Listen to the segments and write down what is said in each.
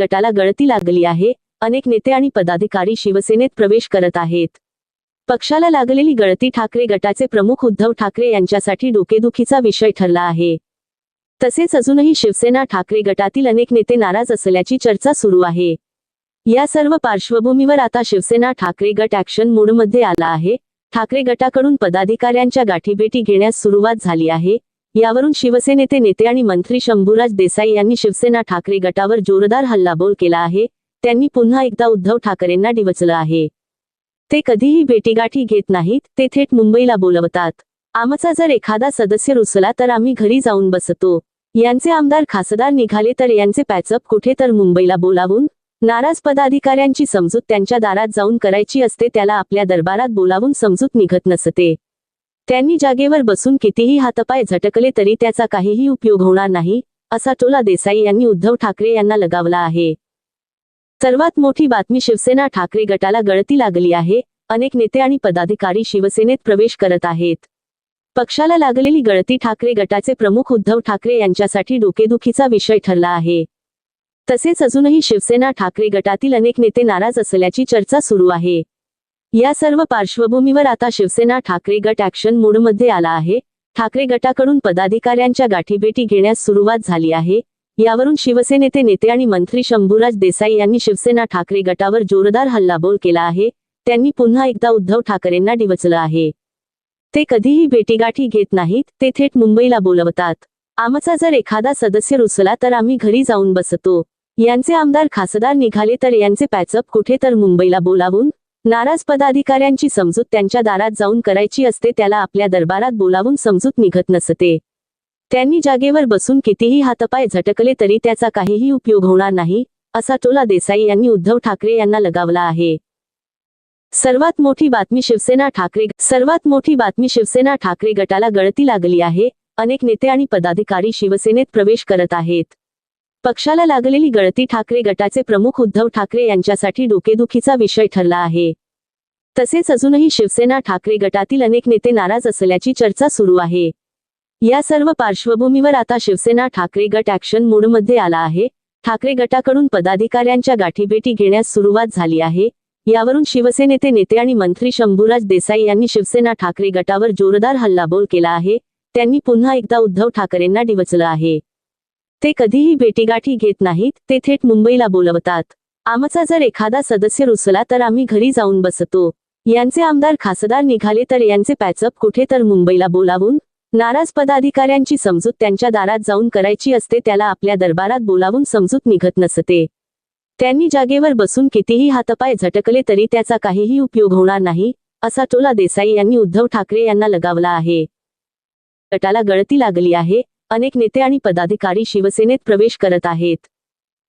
गटाला गळती लागली आहे. अनेक नेते आणि पदाधिकारी शिवसेनेत प्रवेश करत आहेत. पक्षाला लागलेली गळती ठाकरे गटाचे प्रमुख उद्धव ठाकरे यांच्यासाठी डोकेदुखीचा विषय ठरला आहे. तसेच अजूनही शिवसेना ठाकरे गटातील अनेक नेते नाराज असल्याची चर्चा सुरू आहे. या सर्व पार्श्वभूमीवर आता शिवसेना ठाकरे गट ऍक्शन मोडमध्ये आला आहे. ठाकरे गटाकडून पदाधिकाऱ्यांच्या गाठीभेटी घेण्यास सुरुवात झाली आहे. यावरून शिवसेनेचे नेते आणि मंत्री शंभूराज देसाई यांनी शिवसेना ठाकरे गटावर जोरदार हल्लाबोल केला आहे. त्यांनी पुन्हा एकदा उद्धव ठाकरेंना डिवचलं आहे. ते कधीही भेटीगाठी घेत नाहीत ते थेट मुंबईला बोलवतात. आमचा जर एखादा सदस्य रुसला तर आम्ही घरी जाऊन बसतो. यांचे आमदार खासदार निघाले तर यांचे पॅचअप कुठे तर मुंबईला बोलावून नाराज पदाधिकाऱ्यांची समजूत त्यांच्या दारात जाऊन करायची असते त्याला आपल्या दरबारात बोलावून समजूत निघत नसते. त्यांनी जागेवर बसून कितीही हातपाय झटकले तरी त्याचा काहीही उपयोग होणार नाही असा टोला देसाई यांनी उद्धव ठाकरे यांना लगावला आहे. सर्वात मोठी बातमी शिवसेना ठाकरे गटाला गळती लागली आहे अनेक नेते आणि पदाधिकारी शिवसेनेत प्रवेश करत आहेत. पक्षाला लागलेली गळती ठाकरे गटाचे प्रमुख उद्धव ठाकरे यांच्यासाठी डोकेदुखीचा विषय ठरला आहे. तसेच अजूनही शिवसेना ठाकरे गटातील अनेक नेते नाराज असल्याची चर्चा सुरू आहे. या सर्व पार्श्वभूमीवर आता शिवसेना ठाकरे गट ऍक्शन मोडमध्ये आला आहे. ठाकरे गटाकडून पदाधिकाऱ्यांच्या गाठीभेटी घेण्यास सुरुवात झाली आहे. यावरून शिवसेनेचे नेते आणि मंत्री शंभूराज देसाई यांनी शिवसेना ठाकरे गटावर जोरदार हल्लाबोल केला आहे. त्यांनी पुन्हा एकदा उद्धव ठाकरेंना डिवचलं आहे. ते कधीही भेटीगाठी घेत नाहीत ते थेट मुंबईला बोलवतात. आमचा जर एखादा सदस्य रुसला तर आम्ही घरी जाऊन बसतो. यांचे आमदार खासदार निघाले तर यांचे पॅचअप कुठे तर मुंबईला बोलावून नाराज पदाधिकाऱ्यांची समजूत त्यांच्या दारात जाऊन करायची असते त्याला आपल्या दरबारात बोलावून समजूत निघत नसते. त्यांनी जागेवर बसून कितीही हातपाय झटकले तरी त्याचा काहीही उपयोग होणार नाही असा टोला देसाई यांनी उद्धव ठाकरे यांना लगावला आहे. सर्वात मोठी बातमी शिवसेना ठाकरे सर्वात मोठी बातमी शिवसेना ठाकरे गटाला गळती लागली आहे अनेक नेते आणि पदाधिकारी शिवसेनेत प्रवेश करत आहेत. पक्षाला लागलेली गळती ठाकरे गटाचे प्रमुख उद्धव ठाकरे यांच्यासाठी डोकेदुखीचा विषय ठरला आहे. तसेच अजूनही शिवसेना ठाकरे गटातील अनेक नेते नाराज असल्याची चर्चा सुरू आहे. या सर्व पार्श्वभूमीवर आता शिवसेना ठाकरे गट ऍक्शन मोडमध्ये आला आहे. ठाकरे गटाकडून पदाधिकाऱ्यांच्या गाठीभेटी घेण्यास सुरुवात झाली आहे. यावरून शिवसेनेचे नेते आणि मंत्री शंभूराज देसाई यांनी शिवसेना ठाकरे गटावर जोरदार हल्लाबोल केला आहे. त्यांनी पुन्हा एकदा उद्धव ठाकरेंना डिवचलं आहे. ते कधीही भेटीगाठी घेत नाहीत ते थेट मुंबईला बोलवतात. आमचा जर एखादा सदस्य रुसला तर आम्ही घरी जाऊन बसतो. यांचे आमदार खासदार निघाले तर यांचे पॅचअप कुठे तर मुंबईला बोलावून नाराज पदाधिकाऱ्यांची समजूत त्यांच्या दारात जाऊन करायची असते त्याला आपल्या दरबारात बोलावून समजूत निघत नसते. त्यांनी जागेवर बसून कितीही हातपाय झटकले तरी त्याचा काहीही उपयोग होणार नाही असा टोला देसाई यांनी उद्धव ठाकरे यांना लगावला आहे. गटाला गळती लागली आहे अनेक नेते आणि पदाधिकारी शिवसेनेत प्रवेश करत आहेत.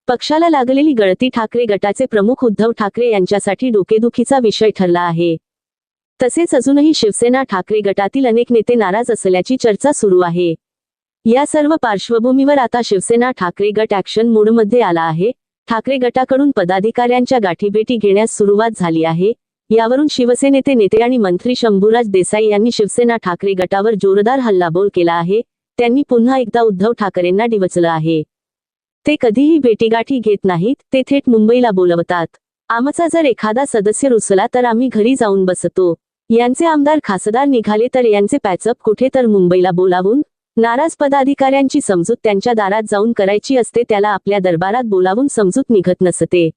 पक्षाला लागलेली गळती ठाकरे गटाचे प्रमुख उद्धव ठाकरे यांच्यासाठी डोकेदुखीचा विषय ठरला आहे. तसेच अजूनही शिवसेना ठाकरे गटातील अनेक नेते नाराज असल्याची चर्चा सुरू आहे. या सर्व पार्श्वभूमीवर आता शिवसेना ठाकरे गट ऍक्शन मोडमध्ये आला आहे. ठाकरे गटाकडून पदाधिकाऱ्यांच्या गाठीभेटी घेण्यास सुरुवात झाली आहे. यावरून शिवसेनेचे नेते आणि मंत्री शंभूराज देसाई यांनी शिवसेना ठाकरे गटावर जोरदार हल्लाबोल केला आहे. त्यांनी पुन्हा एकदा उद्धव ठाकरेंना डिवचलं आहे. ते कधीही भेटीगाठी घेत नाहीत ते थेट मुंबईला बोलवतात. आमचा जर एखादा सदस्य रुसला तर आम्ही घरी जाऊन बसतो. यांचे आमदार खासदार निघाले तर यांचे पॅचअप कुठे तर मुंबईला बोलावून नाराज पदाधिकाऱ्यांची समजूत त्यांच्या दारात जाऊन करायची असते त्याला आपल्या दरबारात बोलावून समजूत निघत नसते.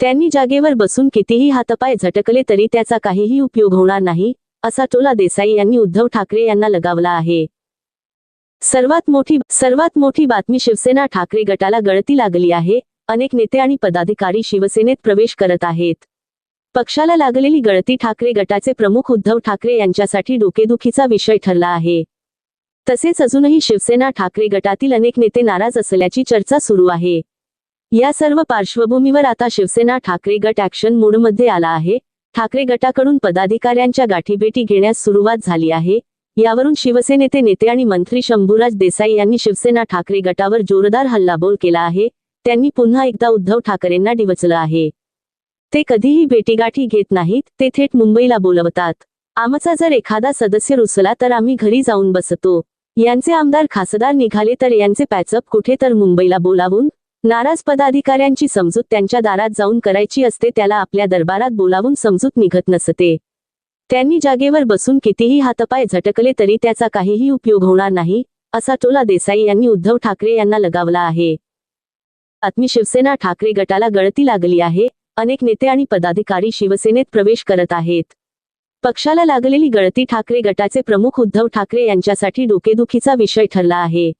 त्यांनी जागेवर बसून कितीही हातपाय झटकले तरी त्याचा काहीही उपयोग होणार नाही असा टोला देसाई यांनी उद्धव ठाकरे यांना लगावला आहे. सर्वात मोठी सर्वात मोठी बातमी शिवसेना ठाकरे गटाला गळती लागली आहे. अनेक नेते आणि पदाधिकारी शिवसेनेत प्रवेश करत आहेत. पक्षाला लागलेली गळती ठाकरे गटाचे प्रमुख उद्धव ठाकरे यांच्यासाठी डोकेदुखीचा विषय ठरला आहे. तसेच अजूनही शिवसेना ठाकरे गटातील अनेक नेते नाराज असल्याची चर्चा सुरू आहे. या सर्व पार्श्वभूमीवर आता शिवसेना ठाकरे गट ऍक्शन मोडमध्ये आला आहे. ठाकरे गटाकडून पदाधिकाऱ्यांच्या गाठीभेटी घेण्यास सुरुवात झाली आहे. यावरून शिवसेनेचे नेते आणि मंत्री शंभूराज देसाई यांनी शिवसेना ठाकरे गटावर जोरदार हल्लाबोल केला आहे. त्यांनी पुन्हा एकदा उद्धव ठाकरेंना डिवचलं आहे. ते कधीही भेटीगाठी घेत नाहीत ते थेट मुंबईला बोलवतात. आमचा जर एखादा सदस्य रुसला तर आम्ही घरी जाऊन बसतो. यांचे आमदार खासदार निघाले तर यांचे पॅचअप कुठे तर मुंबईला बोलावून नाराज पदाधिकाऱ्यांची समजूत त्यांच्या दारात जाऊन करायची असते त्याला आपल्या दरबारात बोलावून समजूत निघत नसते. त्यांनी जागेवर बसून कितीही हातपाय झटकले तरी त्याचा काहीही उपयोग होणार नाही असा टोला देसाई यांनी उद्धव ठाकरे यांना लगावला आहे. आत्मी शिवसेना ठाकरे गटाला गळती लागली आहे अनेक नेते आणि पदाधिकारी शिवसेनेत प्रवेश करत आहेत. पक्षाला लागलेली गळती ठाकरे गटाचे प्रमुख उद्धव ठाकरे यांच्यासाठी डोकेदुखीचा विषय ठरला आहे.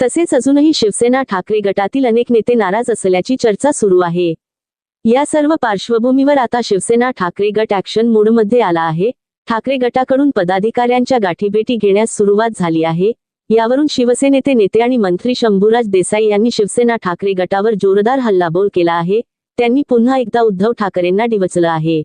तसेच अजूनही शिवसेना ठाकरे गटातील अनेक नेते नाराज असल्याची चर्चा सुरू आहे. या सर्व पार्श्वभूमीवर आता शिवसेना ठाकरे गट ऍक्शन मोडमध्ये आला आहे. ठाकरे गटाकडून पदाधिकाऱ्यांच्या गाठीभेटी घेण्यास सुरुवात झाली आहे. यावरून शिवसेनेचे नेते आणि मंत्री शंभूराज देसाई यांनी शिवसेना ठाकरे गटावर जोरदार हल्लाबोल केला आहे. त्यांनी पुन्हा एकदा उद्धव ठाकरेंना डिवचलं आहे.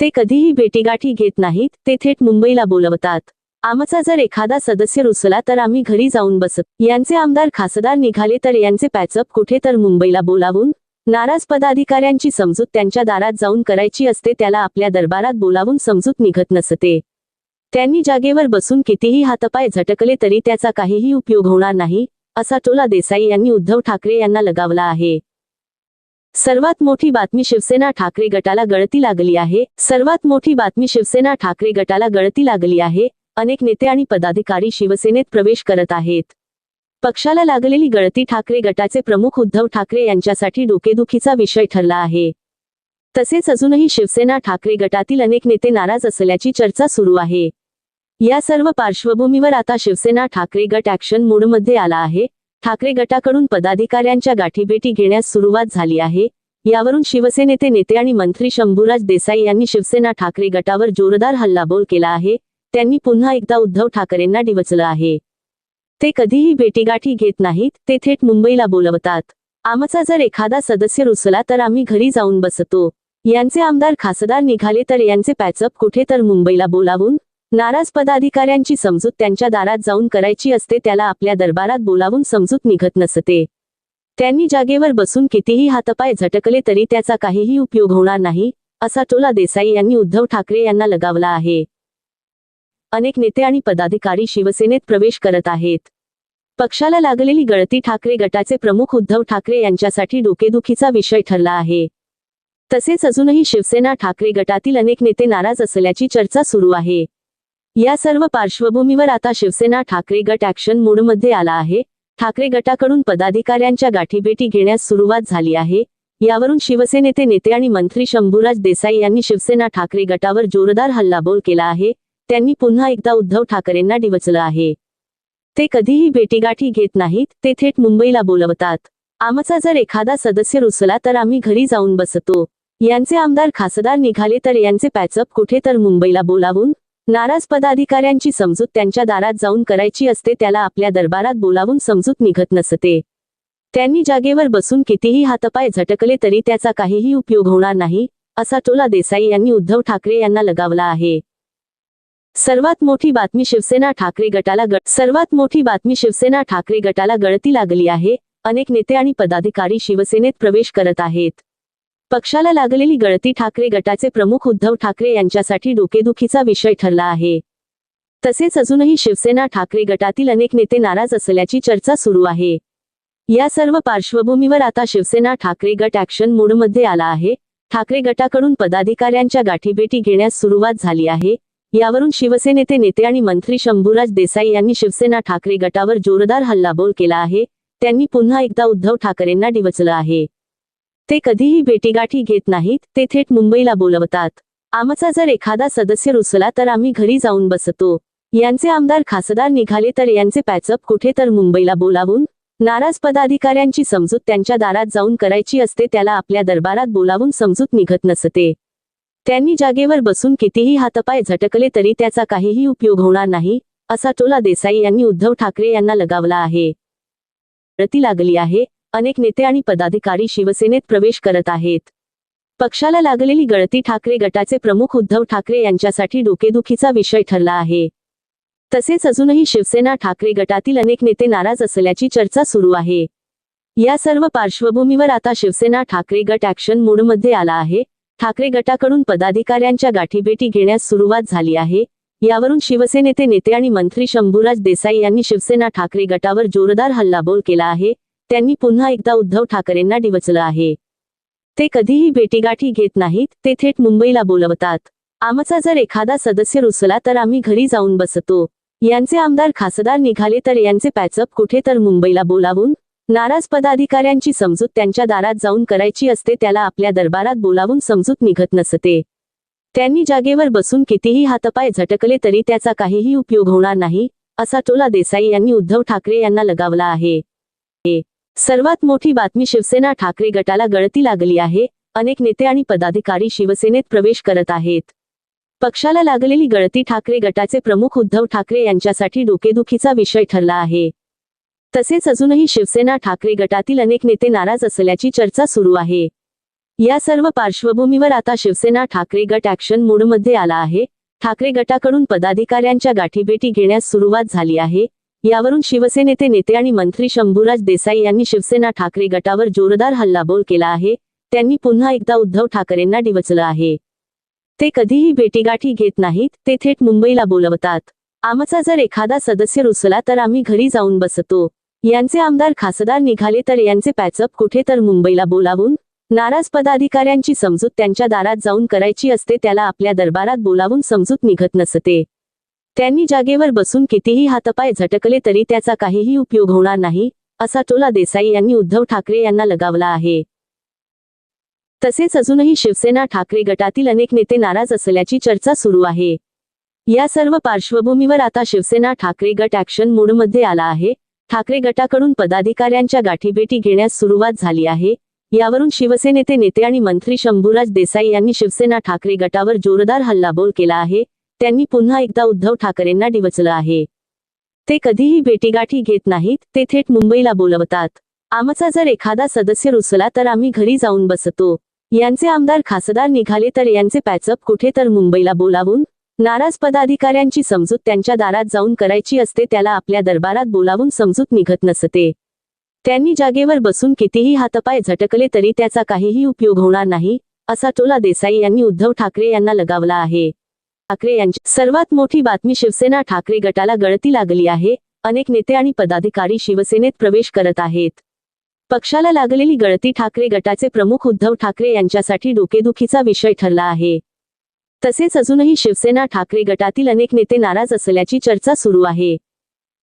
ते कधीही भेटीगाठी घेत नाहीत ते थेट मुंबईला बोलवतात. आमचा जर एखादा सदस्य रुसला तर आम्ही घरी जाऊन बसत. यांचे आमदार खासदार निघाले तर यांचे पॅचअप कुठे तर मुंबईला बोलावून नाराज पदाधिकाऱ्यांची समजूत त्यांच्या दारात जाऊन करायची असते त्याला आपल्या दरबारात बोलावून समजूत निघत नसते. त्यांनी जागेवर बसून कितीही हातपाय झटकले तरी त्याचा काहीही उपयोग होणार नाही असा टोला देसाई यांनी उद्धव ठाकरे यांना लगावला आहे. सर्वात मोठी बातमी शिवसेना ठाकरे गटाला गळती लागली आहे सर्वात मोठी बातमी शिवसेना ठाकरे गटाला गळती लागली आहे अनेक नेते आणि पदाधिकारी शिवसेनेत प्रवेश करत आहेत. पक्षाला लागलेली गळती ठाकरे गटाचे प्रमुख उद्धव ठाकरे यांच्यासाठी डोकेदुखीचा विषय ठरला आहे. तसेच अजूनही शिवसेना ठाकरे गटातील अनेक नेते नाराज असल्याची चर्चा सुरू आहे. या सर्व पार्श्वभूमीवर आता शिवसेना ठाकरे गट ऍक्शन मोडमध्ये आला आहे. ठाकरे गटाकडून पदाधिकाऱ्यांच्या गाठीभेटी घेण्यास सुरुवात झाली आहे. यावरून शिवसेनेचे नेते आणि मंत्री शंभूराज देसाई यांनी शिवसेना ठाकरे गटावर जोरदार हल्लाबोल केला आहे. त्यांनी पुन्हा एकदा उद्धव ठाकरेंना डिवचलं आहे. ते कधीही भेटीगाठी घेत नाहीत ते थेट मुंबईला बोलवतात. आमचा जर एखादा सदस्य रुसला तर आम्ही घरी जाऊन बसतो. यांचे आमदार खासदार निघाले तर यांचे पॅचअप कुठे तर मुंबईला बोलावून नाराज पदाधिकाऱ्यांची समजूत त्यांच्या दारात जाऊन करायची असते त्याला आपल्या दरबारात बोलावून समजूत निघत नसते. त्यांनी जागेवर बसून कितीही हातपाय झटकले तरी त्याचा काहीही उपयोग होणार नाही असा टोला देसाई यांनी उद्धव ठाकरे यांना लगावला आहे. अनेक नेते आणि पदाधिकारी शिवसेनेत प्रवेश करत आहेत. पक्षाला लागलेली गळती ठाकरे गटाचे प्रमुख उद्धव ठाकरे यांच्यासाठी डोकेदुखीचा विषय ठरला आहे. तसेच अजूनही शिवसेना ठाकरे गटातील अनेक नेते नाराज असल्याची चर्चा सुरू आहे. या सर्व पार्श्वभूमीवर आता शिवसेना ठाकरे गट ऍक्शन मोडमध्ये आला आहे. ठाकरे गटाकडून पदाधिकाऱ्यांच्या गाठीभेटी घेण्यास सुरुवात झाली आहे. यावरून शिवसेनेचे नेते आणि मंत्री शंभूराज देसाई यांनी शिवसेना ठाकरे गटावर जोरदार हल्लाबोल केला आहे. त्यांनी पुन्हा एकदा उद्धव ठाकरेंना डिवचलं आहे. ते कधीही भेटीगाठी घेत नाहीत ते थेट मुंबईला बोलवतात. आमचा जर एखादा सदस्य रुसला तर आम्ही घरी जाऊन बसतो. यांचे आमदार खासदार निघाले तर यांचे पॅचअप कुठे तर मुंबईला बोलावून नाराज पदाधिकाऱ्यांची समजूत त्यांच्या दारात जाऊन करायची असते त्याला आपल्या दरबारात बोलावून समजूत निघत नसते. त्यांनी जागेवर बसून कितीही हातपाय झटकले तरी त्याचा काहीही उपयोग होणार नाही असा टोला देसाई यांनी उद्धव ठाकरे यांना लगावला आहे. सर्वात मोठी बातमी शिवसेना ठाकरे गटाला गट सर्वात मोठी बातमी शिवसेना ठाकरे गटाला गळती लागली आहे. अनेक नेते आणि पदाधिकारी शिवसेनेत प्रवेश करत आहेत. पक्षाला लागलेली गळती ठाकरे गटाचे प्रमुख उद्धव ठाकरे यांच्यासाठी डोकेदुखीचा विषय ठरला आहे. तसेच अजूनही शिवसेना ठाकरे गटातील अनेक नेते नाराज असल्याची चर्चा सुरू आहे. या सर्व पार्श्वभूमीवर आता शिवसेना ठाकरे गट ऍक्शन मोडमध्ये आला आहे. ठाकरे गटाकडून पदाधिकाऱ्यांच्या गाठीभेटी घेण्यास सुरुवात झाली आहे. यावरून शिवसेनेचे नेते आणि मंत्री शंभूराज देसाई यांनी शिवसेना ठाकरे गटावर जोरदार हल्लाबोल केला आहे. त्यांनी पुन्हा एकदा उद्धव ठाकरेंना डिवचलं आहे. ते कधीही भेटीगाठी घेत नाहीत ते थेट मुंबईला बोलवतात. आमचा जर एखादा सदस्य रुसला तर आम्ही घरी जाऊन बसतो. यांचे आमदार खासदार निघाले तर यांचे पॅचअप कुठे तर मुंबईला बोलावून नाराज पदाधिकाऱ्यांची समजूत त्यांच्या दारात जाऊन करायची असते त्याला आपल्या दरबारात बोलावून समजूत निघत नसते. त्यांनी जागेवर बसून कितीही हातपाय झटकले तरी त्याचा काहीही उपयोग होणार नाही असा टोला देसाई यांनी उद्धव ठाकरे यांना लगावला आहे. गळती लागली आहे अनेक नेते आणि पदाधिकारी शिवसेनेत प्रवेश करत आहेत. पक्षाला लागलेली गळती ठाकरे गटाचे प्रमुख उद्धव ठाकरे यांच्यासाठी डोकेदुखीचा विषय ठरला आहे. तसेच अजूनही शिवसेना ठाकरे गटातील अनेक नेते नाराज असल्याची चर्चा सुरू आहे. या सर्व पार्श्वभूमीवर आता शिवसेना ठाकरे गट ऍक्शन मोडमध्ये आला आहे ठाकरे गटाकडून पदाधिकाऱ्यांच्या गाठीभेटी घेण्यास सुरुवात झाली आहे. यावरून शिवसेनेचे नेते आणि मंत्री शंभूराज देसाई यांनी शिवसेना ठाकरे गटावर जोरदार हल्लाबोल केला आहे. त्यांनी पुन्हा एकदा उद्धव ठाकरेंना डिवचलं आहे. ते कधीही भेटीगाठी घेत नाहीत ते थेट मुंबईला बोलवतात. आमचा जर एखादा सदस्य रुसला तर आम्ही घरी जाऊन बसतो. यांचे आमदार खासदार निघाले तर यांचे पॅचअप कुठे तर मुंबईला बोलावून नाराज पदाधिकाऱ्यांची समजूत त्यांच्या दारात जाऊन करायची असते त्याला आपल्या दरबारात बोलावून समजूत निघत नसते. त्यांनी जागेवर बसून कितीही हातपाय झटकले तरी त्याचा काहीही उपयोग होणार नाही असा टोला देसाई यांनी उद्धव ठाकरे यांना लगावला आहे. सर्वात मोठी बातमी शिवसेना ठाकरे गटाला गळती लागली आहे अनेक नेते आणि पदाधिकारी शिवसेनेत प्रवेश करत आहेत. पक्षाला लागलेली गळती ठाकरे गटाचे प्रमुख उद्धव ठाकरे यांच्यासाठी डोकेदुखीचा विषय ठरला आहे. तसेच अजूनही शिवसेना ठाकरे गटातील अनेक नेते नाराज असल्याची चर्चा सुरू आहे. या सर्व पार्श्वभूमीवर आता शिवसेना ठाकरे गट ऍक्शन मोडमध्ये आला आहे. ठाकरे गटाकडून पदाधिकाऱ्यांच्या गाठीभेटी घेण्यास सुरुवात झाली आहे. यावरून शिवसेनेचे नेते आणि मंत्री शंभूराज देसाई यांनी शिवसेना ठाकरे गटावर जोरदार हल्लाबोल केला आहे. त्यांनी पुन्हा एकदा उद्धव ठाकरेंना डिवचलं आहे. ते कधीही भेटीगाठी घेत नाहीत ते थेट मुंबईला बोलवतात. आमचा जर एखादा सदस्य रुसला तर आम्ही घरी जाऊन बसतो. यांचे आमदार खासदार निघाले तर यांचे पॅचअप कुठे तर मुंबईला बोलावून नाराज पदाधिकाऱ्यांची समजूत त्यांच्या दारात जाऊन करायची असते त्याला आपल्या दरबारात बोलावून समजूत निघत नसते. त्यांनी जागेवर बसून कितीही हातपाय झटकले तरी त्याचा काहीही उपयोग होणार नाही असा टोला देसाई यांनी उद्धव ठाकरे यांना लगावला आहे. तसेच अजूनही शिवसेना ठाकरे गटातील अनेक नेते नाराज असल्याची चर्चा सुरू आहे. या सर्व पार्श्वभूमीवर आता शिवसेना ठाकरे गट ऍक्शन मोडमध्ये आला आहे. ठाकरे गटाकडून पदाधिकाऱ्यांच्या गाठीभेटी घेण्यास सुरुवात झाली आहे. यावरून शिवसेनेचे नेते आणि मंत्री शंभूराज देसाई यांनी शिवसेना ठाकरे गटावर जोरदार हल्लाबोल केला आहे. त्यांनी पुन्हा एकदा उद्धव ठाकरेंना डिवचलं आहे. ते कधीही भेटीगाठी घेत नाहीत ते थेट मुंबईला बोलवतात. आमचा जर एखादा सदस्य रुसला तर आम्ही घरी जाऊन बसतो. यांचे आमदार खासदार निघाले तर यांचे पॅचअप कुठे तर मुंबईला बोलावून नाराज पदाधिकाऱ्यांची समजूत त्यांच्या दारात जाऊन करायची असते त्याला आपल्या दरबारात बोलावून समजूत निघत नसते. त्यांनी जागेवर बसून कितीही हातपाय झटकले तरी त्याचा काहीही उपयोग होणार नाही असा टोला देसाई यांनी उद्धव ठाकरे यांना लगावला आहे. ठाकरे यांची सर्वात मोठी बातमी शिवसेना ठाकरे गटाला गळती लागली आहे अनेक नेते आणि पदाधिकारी शिवसेनेत प्रवेश करत आहेत. पक्षाला लागलेली गळती ठाकरे गटाचे प्रमुख उद्धव ठाकरे यांच्यासाठी डोकेदुखीचा विषय ठरला आहे. तसेच अजूनही शिवसेना ठाकरे गटातील अनेक नेते नाराज असल्याची चर्चा सुरू आहे.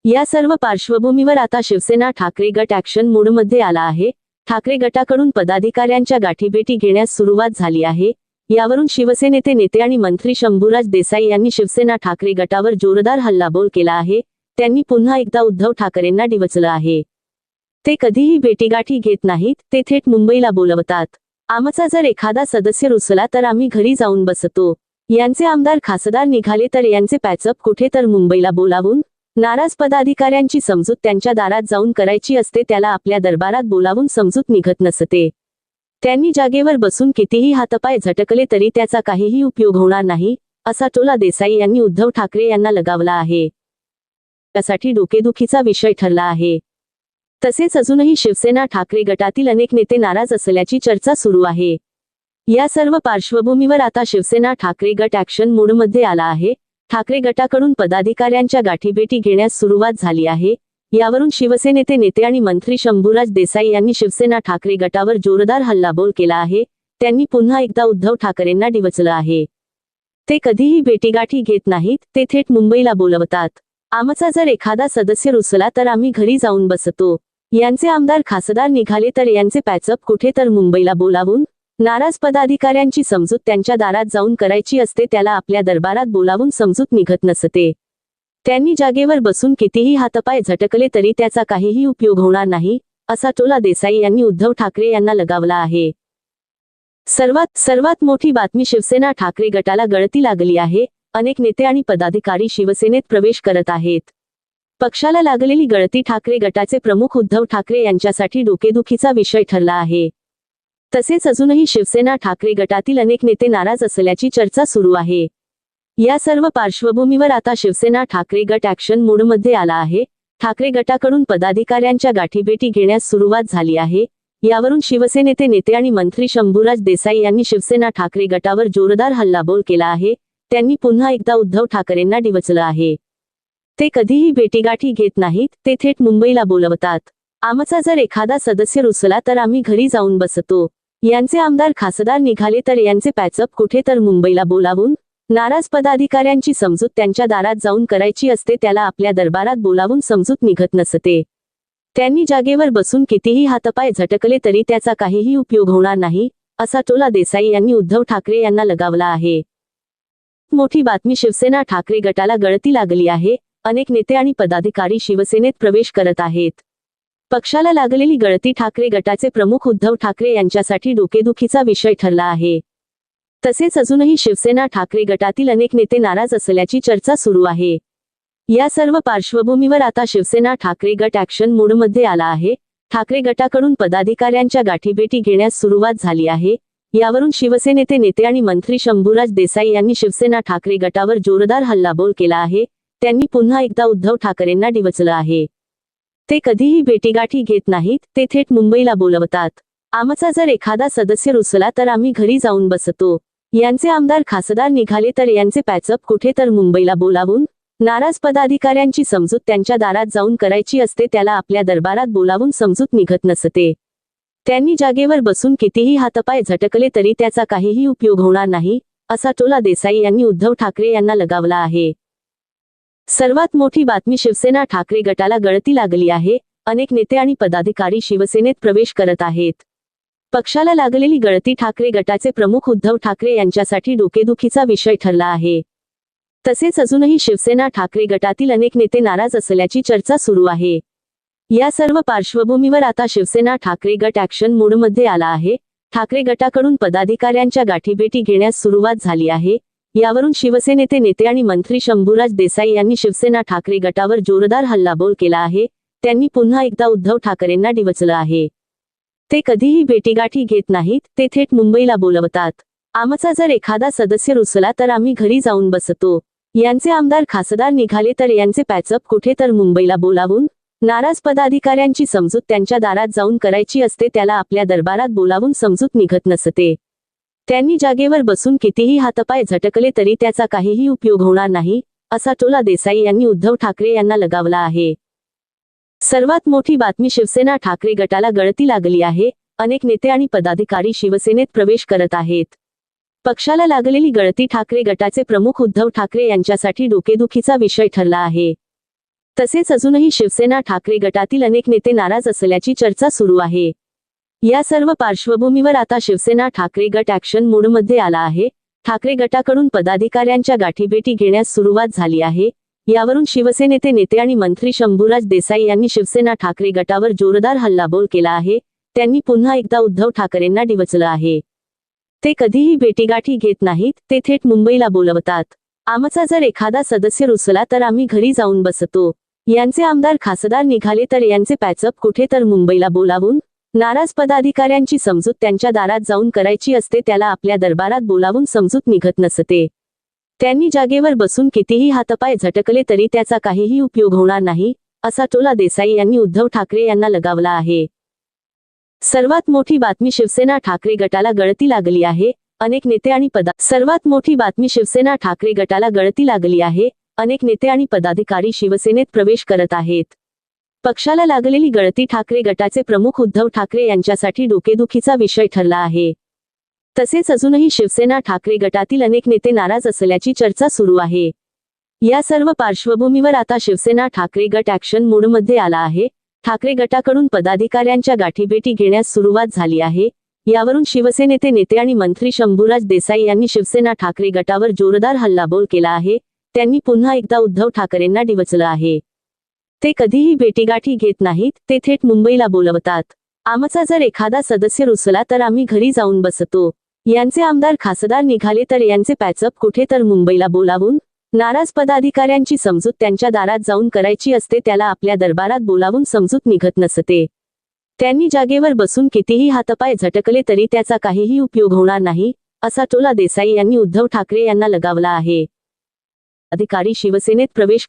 या सर्व पार्श्वभूमीवर आता शिवसेना ठाकरे गट ऍक्शन मोडमध्ये आला आहे. ठाकरे गटाकडून पदाधिकाऱ्यांच्या गाठीभेटी घेण्यास सुरुवात झाली आहे. यावरून शिवसेनेचे नेते आणि मंत्री शंभूराज देसाई यांनी शिवसेना ठाकरे गटावर जोरदार हल्लाबोल केला आहे. त्यांनी पुन्हा एकदा उद्धव ठाकरेंना डिवचलं आहे. ते कधीही भेटीगाठी घेत नाहीत ते थेट मुंबईला बोलवतात. आमचा जर एखादा सदस्य रुसला तर आम्ही घरी जाऊन बसतो. यांचे आमदार खासदार निघाले तर यांचे पॅचअप कुठे तर मुंबईला बोलावून नाराज पदाधिकाऱ्यांची समजूत त्यांच्या दारात जाऊन करायची असते त्याला आपल्या दरबारात बोलावून समजूत निघत नसते. त्यांनी जागेवर बसून कितीही हातपाय झटकले तरी त्याचा काहीही उपयोग होणार नाही असा टोला देसाई यांनी उद्धव ठाकरे यांना लगावला आहे. त्यासाठी डोकेदुखीचा विषय ठरला आहे. तसेच अजूनही शिवसेना ठाकरे गटातील अनेक नेते नाराज असल्याची चर्चा सुरू आहे. या सर्व पार्श्वभूमीवर आता शिवसेना ठाकरे गट ऍक्शन मोडमध्ये आला आहे. ठाकरे गटाकडून पदाधिकाऱ्यांच्या गाठीभेटी घेण्यास सुरुवात झाली आहे. यावरून शिवसेनेचे नेते आणि मंत्री शंभूराज देसाई यांनी शिवसेना ठाकरे गटावर जोरदार हल्लाबोल केला आहे. त्यांनी पुन्हा एकदा उद्धव ठाकरेंना डिवचलं आहे. ते कधीही भेटीगाठी घेत नाहीत ते थेट मुंबईला बोलवतात. आमचा जर एखादा सदस्य रुसला तर आम्ही घरी जाऊन बसतो. यांचे आमदार खासदार निघाले तर यांचे पॅचअप कुठे तर मुंबईला बोलावून नाराज पदाधिकाऱ्यांची समजूत त्यांच्या दारात जाऊन करायची असते त्याला आपल्या दरबारात बोलावून समजूत निघत नसते. त्यांनी जागेवर बसून कितीही हातपाय झटकले तरी त्याचा काहीही उपयोग होणार नाही असा टोला देसाई यांनी उद्धव ठाकरे यांना लगावला आहे. सर्वात सर्वात मोठी बातमी शिवसेना ठाकरे गटाला गळती लागली आहे अनेक नेते आणि पदाधिकारी शिवसेनेत प्रवेश करत आहेत. पक्षाला लागलेली गळती ठाकरे गटाचे प्रमुख उद्धव ठाकरे यांच्यासाठी डोकेदुखीचा विषय ठरला आहे. तसेच अजूनही शिवसेना ठाकरे गटातील अनेक नेते नाराज असल्याची चर्चा सुरू आहे. या सर्व पार्श्वभूमीवर आता शिवसेना ठाकरे गट ऍक्शन मोडमध्ये आला आहे. ठाकरे गटाकडून पदाधिकाऱ्यांच्या गाठीभेटी घेण्यास सुरुवात झाली आहे. यावरून शिवसेनेचे नेते आणि मंत्री शंभूराज देसाई यांनी शिवसेना ठाकरे गटावर जोरदार हल्लाबोल केला आहे. त्यांनी पुन्हा एकदा उद्धव ठाकरेंना डिवचलं आहे. ते कधीही भेटीगाठी घेत नाहीत ते थेट मुंबईला बोलवतात. आमचा जर एखादा सदस्य रुसला तर आम्ही घरी जाऊन बसतो. यांचे आमदार खासदार निघाले तर यांचे पॅचअप कुठे तर मुंबईला बोलावून नाराज पदाधिकाऱ्यांची समजूत त्यांच्या दारात जाऊन करायची असते त्याला आपल्या दरबारात बोलावून समजूत निघत नसते. त्यांनी जागेवर बसून कितीही हातपाय झटकले तरी त्याचा काहीही उपयोग होणार नाही असा टोला देसाई यांनी उद्धव ठाकरे यांना लगावला आहे. मोठी बातमी शिवसेना ठाकरे गटाला गळती लागली आहे अनेक नेते आणि पदाधिकारी शिवसेनेत प्रवेश करत आहेत. पक्षाला लागलेली गळती ठाकरे गटाचे प्रमुख उद्धव ठाकरे यांच्यासाठी डोकेदुखीचा विषय ठरला आहे. तसेच अजूनही शिवसेना ठाकरे गटातील अनेक नेते नाराज असल्याची चर्चा सुरू आहे. या सर्व पार्श्वभूमीवर आता शिवसेना ठाकरे गट ऍक्शन मोडमध्ये आला आहे. ठाकरे गटाकडून पदाधिकाऱ्यांच्या गाठीभेटी घेण्यास सुरुवात झाली आहे. यावरून शिवसेनेचे नेते आणि मंत्री शंभूराज देसाई यांनी शिवसेना ठाकरे गटावर जोरदार हल्लाबोल केला आहे. त्यांनी पुन्हा एकदा उद्धव ठाकरेंना डिवचलं आहे. ते कधीही भेटीगाठी घेत नाहीत ते थेट मुंबईला बोलवतात. आमचा जर एखादा सदस्य रुसला तर आम्ही घरी जाऊन बसतो. यांचे आमदार खासदार निघाले तर यांचे पॅचअप कुठे तर मुंबईला बोलावून नाराज पदाधिकाऱ्यांची समजूत त्यांच्या दारात जाऊन करायची असते त्याला आपल्या दरबारात बोलावून समजूत निघत नसते. त्यांनी जागेवर बसून कितीही हातपाय झटकले तरी त्याचा काहीही उपयोग होणार नाही असा टोला देसाई यांनी उद्धव ठाकरे यांना लगावला आहे. सर्वात मोठी बातमी शिवसेना ठाकरे गटाला गळती लागली आहे. अनेक नेते आणि पदाधिकारी शिवसेनेत प्रवेश करत आहेत. पक्षाला लागलेली गळती ठाकरे गटाचे प्रमुख उद्धव ठाकरे यांच्यासाठी डोकेदुखीचा विषय ठरला आहे. तसेच अजूनही शिवसेना ठाकरे गटातील अनेक नेते नाराज असल्याची चर्चा सुरू आहे. या सर्व पार्श्वभूमीवर आता शिवसेना ठाकरे गट ऍक्शन मोडमध्ये आला आहे. ठाकरे गटाकडून पदाधिकाऱ्यांच्या गाठीभेटी घेण्यास सुरुवात झाली आहे. यावरून शिवसेनेचे नेते आणि मंत्री शंभूराज देसाई यांनी शिवसेना ठाकरे गटावर जोरदार हल्लाबोल केला आहे. त्यांनी पुन्हा एकदा उद्धव ठाकरेंना डिवचलं आहे. ते कधीही भेटीगाठी घेत नाहीत ते थेट मुंबईला बोलवतात. आमचा जर एखादा सदस्य रुसला तर आम्ही घरी जाऊन बसतो. यांचे आमदार खासदार निघाले तर यांचे पॅचअप कुठे तर मुंबईला बोलावून नाराज पदाधिकाऱ्यांची समजूत त्यांच्या दारात जाऊन करायची असते त्याला आपल्या दरबारात बोलावून समजूत निघत नसते. त्यांनी जागेवर बसून कितीही हातपाय झटकले तरी त्याचा काहीही उपयोग होणार नाही असा टोला देसाई यांनी उद्धव ठाकरे यांना लगावला आहे. सर्वात मोठी बातमी शिवसेना ठाकरे गटाला गळती लागली आहे अनेक नेते आणि पदाधिकारी शिवसेनेत प्रवेश करत आहेत. पक्षाला लागलेली गळती ठाकरे गटाचे प्रमुख उद्धव ठाकरे यांच्यासाठी डोकेदुखीचा विषय ठरला आहे. तसेच अजूनही शिवसेना ठाकरे गटातील अनेक नेते नाराज असल्याची चर्चा सुरू आहे. या सर्व पार्श्वभूमीवर आता शिवसेना ठाकरे गट ऍक्शन मोडमध्ये आला आहे. ठाकरे गटाकडून पदाधिकाऱ्यांच्या गाठीभेटी घेण्यास सुरुवात झाली आहे. यावरून शिवसेनेचे नेते आणि मंत्री शंभूराज देसाई यांनी शिवसेना ठाकरे गटावर जोरदार हल्लाबोल केला आहे. त्यांनी पुन्हा एकदा उद्धव ठाकरेंना डिवचलं आहे. ते कधीही भेटीगाठी घेत नाहीत ते थेट मुंबईला बोलवतात. आमचा जर एखादा सदस्य रुसला तर आम्ही घरी जाऊन बसतो. यांचे आमदार खासदार निघाले तर यांचे पॅचअप कुठे तर मुंबईला बोलावून नाराज पदाधिकाऱ्यांची समजूत त्यांच्या दारात जाऊन करायची असते त्याला आपल्या दरबारात बोलावून समजूत निघत नसते. त्यांनी जागेवर बसून कितीही हातपाय झटकले तरी त्याचा काहीही उपयोग होणार नाही असा टोला देसाई यांनी उद्धव ठाकरे यांना लगावला आहे. सर्वात मोठी बातमी शिवसेना ठाकरे गटाला गळती लागली आहे अनेक नेते आणि पदा सर्वात मोठी बातमी शिवसेना ठाकरे गटाला गळती लागली आहे अनेक नेते आणि पदाधिकारी शिवसेनेत प्रवेश करत आहेत. पक्षाला लागलेली गळती ठाकरे गटाचे प्रमुख उद्धव ठाकरे यांच्यासाठी डोकेदुखीचा विषय ठरला आहे. तसेच अजूनही शिवसेना ठाकरे गटातील अनेक नेते नाराज असल्याची चर्चा सुरू आहे. या सर्व पार्श्वभूमीवर आता शिवसेना ठाकरे गट ऍक्शन मोडमध्ये आला आहे. ठाकरे गटाकडून पदाधिकाऱ्यांच्या गाठीभेटी घेण्यास सुरुवात झाली आहे. यावरून शिवसेनेचे नेते आणि मंत्री शंभूराज देसाई यांनी शिवसेना ठाकरे गटावर जोरदार हल्लाबोल केला आहे. त्यांनी पुन्हा एकदा उद्धव ठाकरेंना डिवचलं आहे. ते कधीही भेटीगाठी घेत नाहीत ते थेट मुंबईला बोलवतात. आमचा जर एखादा सदस्य रुसला तर आम्ही घरी जाऊन बसतो. यांचे आमदार खासदार निघाले तर यांचे पॅचअप कुठे तर मुंबईला बोलावून नाराज पदाधिकाऱ्यांची समजूत त्यांच्या दारात जाऊन करायची असते त्याला आपल्या दरबारात बोलावून समजूत निघत नसते. त्यांनी जागेवर बसून कितीही हातपाय झटकले तरी त्याचा काहीही उपयोग होणार नाही असा टोला देसाई यांनी उद्धव ठाकरे यांना लगावला आहे. अधिकारी शिवसेनेत प्रवेश